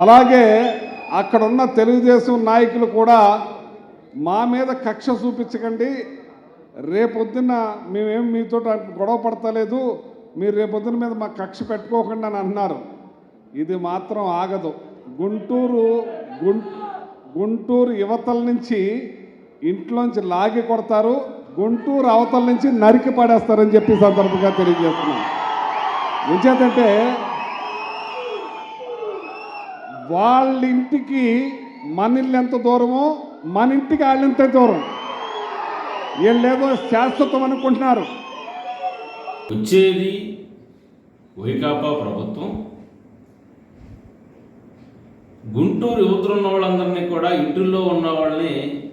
అలాగే అక్కడ ఉన్న తెలుగుదేశం నాయకులు కూడా మా మీద కక్ష చూపించకండి. రేపొద్దున మేమేం మీతో గొడవ పడతలేదు. మీరు రేపొద్దున మీద మా కక్ష పెట్టుకోకుండా అని అన్నారు. ఇది మాత్రం ఆగదు. గుంటూరు గుంటూరు యువతల నుంచి ఇంట్లోంచి లాగి కొడతారు. గుంటూరు అవతల నుంచి నరికి పడేస్తారని చెప్పి సందర్భంగా తెలియజేస్తున్నాం ఎంచేతంటే వాళ్ళ ఇంటికి మన ఇల్లు ఎంత దూరమో మన ఇంటికి వాళ్ళెంత దూరం. వీళ్ళేదో శాశ్వతం అనుకుంటున్నారు. వచ్చేది వైకాపా ప్రభుత్వం. గుంటూరు యువతలు ఉన్న వాళ్ళందరినీ కూడా ఇంటిల్లో ఉన్న వాళ్ళని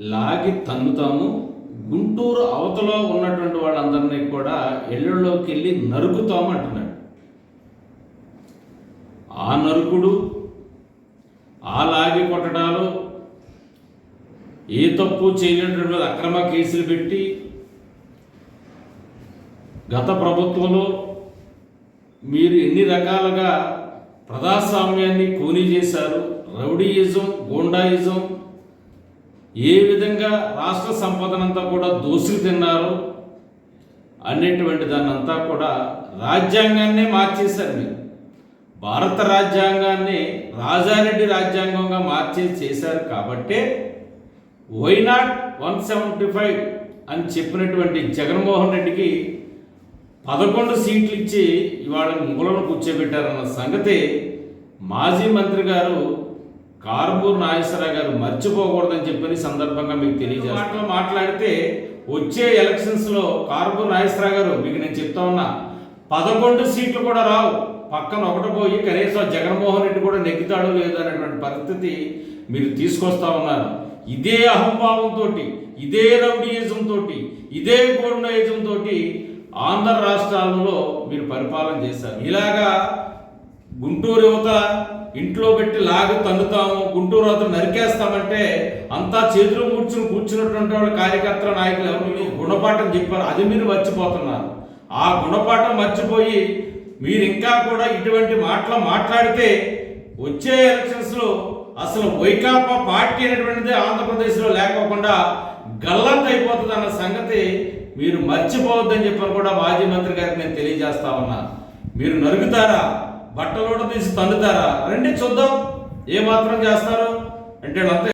లాగి తన్నుతాము. గుంటూరు అవతలో ఉన్నటువంటి వాళ్ళందరినీ కూడా ఇళ్ళలోకి వెళ్ళి నరుకుతాము అంటున్నాడు. ఆ నరుకుడు లాగి ఏ తప్పు చేయనటువంటి అక్రమ కేసులు పెట్టి గత ప్రభుత్వంలో మీరు ఎన్ని రకాలుగా ప్రజాస్వామ్యాన్ని కూనీ చేశారు రౌడీయిజం గోండాయిజం ఏ విధంగా రాష్ట్ర సంపదనంతా కూడా దోసుకు తిన్నారు అనేటువంటి దాన్నంతా కూడా రాజ్యాంగాన్నే మార్చేశారు మీరు. భారత రాజ్యాంగాన్ని రాజారెడ్డి రాజ్యాంగంగా మార్చేసి చేశారు కాబట్టే వైనాట్ వన్ సెవెంటీ ఫైవ్ అని చెప్పినటువంటి జగన్మోహన్ రెడ్డికి పదకొండు సీట్లు ఇచ్చి ఇవాళ మూలను కూర్చోబెట్టారన్న సంగతి మాజీ మంత్రి గారు కార్బూర్ నాగేశ్వరరావు గారు మర్చిపోకూడదని చెప్పని సందర్భంగా మీకు తెలియజేస్తాను. మాట్లాడితే వచ్చే ఎలక్షన్స్లో కార్బూర్ నాగేశ్వరరావు గారు మీకు నేను చెప్తా ఉన్నా పదకొండు సీట్లు కూడా రావు. పక్కన ఒకటి పోయి కనీసం జగన్మోహన్ రెడ్డి కూడా నెగ్గుతాడో లేదో అనేటువంటి పరిస్థితి మీరు తీసుకొస్తా ఉన్నారు. ఇదే అహంభావంతో ఇదే రౌడీయిజం తోటి ఇదే గోండాయిజం తోటి ఆంధ్ర రాష్ట్రాలలో మీరు పరిపాలన చేశారు. ఇలాగా గుంటూరు యువత ఇంట్లో పెట్టి లాగు తన్నుతాము గుంటూరు యువత నరికేస్తామంటే అంతా చేతులు కూర్చుని కూర్చున్నటువంటి వాళ్ళ కార్యకర్తల నాయకులు ఎవరు గుణపాఠం చెప్పారు. అది మీరు మర్చిపోతున్నారు. ఆ గుణపాఠం మర్చిపోయి మీరు ఇంకా కూడా ఇటువంటి మాటలు మాట్లాడితే వచ్చే ఎలక్షన్స్లో అసలు వైకాపా పార్టీ అనేటువంటిది ఆంధ్రప్రదేశ్లో లేకోకుండా గల్లంత అయిపోతుంది అన్న సంగతి మీరు మర్చిపోవద్దని చెప్పని కూడా మాజీ మంత్రి గారికి నేను తెలియజేస్తా ఉన్నా. మీరు నరుగుతారా? బట్టలోడ తీసి తన్నుతారా? రండి చూద్దాం. ఏ మాత్రం చేస్తారు? అంటే అంతే.